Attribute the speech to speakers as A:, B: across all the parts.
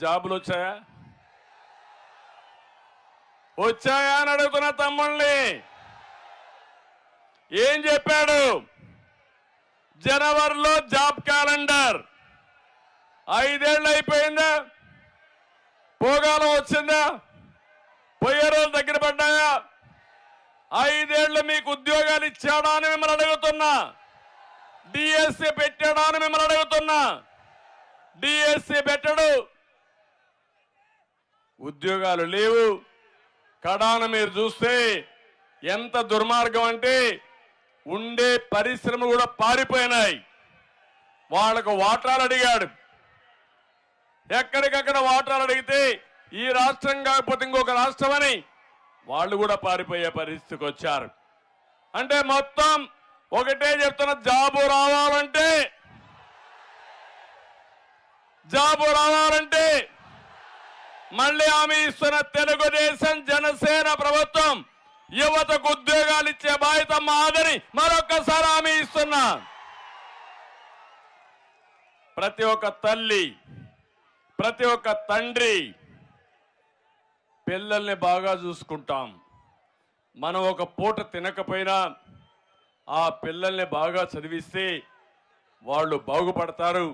A: జాబులు వచ్చాయా? వచ్చాయా అని అడుగుతున్న తమ్ముళ్ళని ఏం చెప్పాడు? జనవరిలో జాబ్ క్యాలెండర్. ఐదేళ్ళు అయిపోయిందా? పోగాలం వచ్చిందా? పోయే రోజులు దగ్గర పడ్డాయా? ఐదేళ్ళు మీకు ఉద్యోగాలు ఇచ్చాడా అని మిమ్మల్ని అడుగుతున్నా. డిఎస్సి పెట్టాడా అని మిమ్మల్ని అడుగుతున్నా. డిఎస్సి పెట్టడు. ఉద్యోగాలు లేవు. కడాన మీరు చూస్తే ఎంత దుర్మార్గం అంటే ఉండే పరిశ్రమ కూడా పారిపోయినాయి. వాళ్ళకు వాటాలు అడిగాడు. ఎక్కడికక్కడ వాటాలు అడిగితే ఈ రాష్ట్రం కాకపోతే ఇంకొక రాష్ట్రం అని వాళ్ళు కూడా పారిపోయే పరిస్థితికి వచ్చారు. అంటే మొత్తం ఒకటే చెప్తున్న జాబు రావాలంటే జాబు రావాలంటే మళ్ళీ ఆమె ఇస్తున్న తెలుగుదేశం జనసేన ప్రభుత్వం యువతకు ఉద్యోగాలు ఇచ్చే బాధ్యత మాదని మరొకసారి ఆమె ఇస్తున్నా. ప్రతి ఒక్క తల్లి ప్రతి ఒక్క తండ్రి పిల్లల్ని బాగా చూసుకుంటాం. మనం ఒక పూట తినకపోయినా ఆ పిల్లల్ని బాగా చదివిస్తే వాళ్ళు బాగుపడతారు.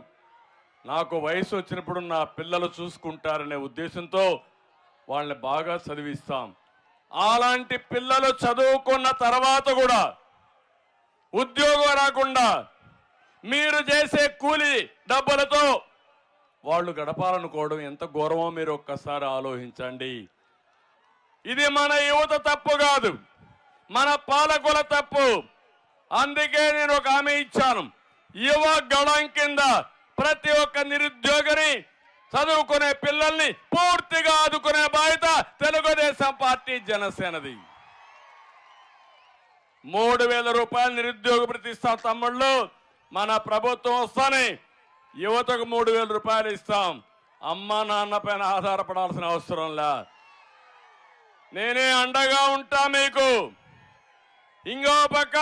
A: నాకు వయసు వచ్చినప్పుడు నా పిల్లలు చూసుకుంటారనే ఉద్దేశంతో వాళ్ళని బాగా చదివిస్తాం. అలాంటి పిల్లలు చదువుకున్న తర్వాత కూడా ఉద్యోగం రాకుండా మీరు చేసే కూలి డబ్బులతో వాళ్ళు గడపాలనుకోవడం ఎంత గౌరవం మీరు ఒక్కసారి ఆలోచించండి. ఇది మన యువత తప్పు కాదు. మన పాలకుల తప్పు. అందుకే నేను ఒక హామీ ఇచ్చాను. యువ గళం కింద ప్రతి ఒక్క నిరుద్యోగిని చదువుకునే పిల్లల్ని పూర్తిగా ఆదుకునే బాధ్యత తెలుగుదేశం పార్టీ జనసేనది. మూడు వేల రూపాయలు నిరుద్యోగ ప్రతిష్ట తమ్ముళ్ళు. మన ప్రభుత్వం వస్తానే యువతకు మూడు వేల రూపాయలు ఇస్తాం. అమ్మ నాన్న పైన ఆధారపడాల్సిన అవసరం లే. నేనే అండగా ఉంటా మీకు. ఇంకో పక్క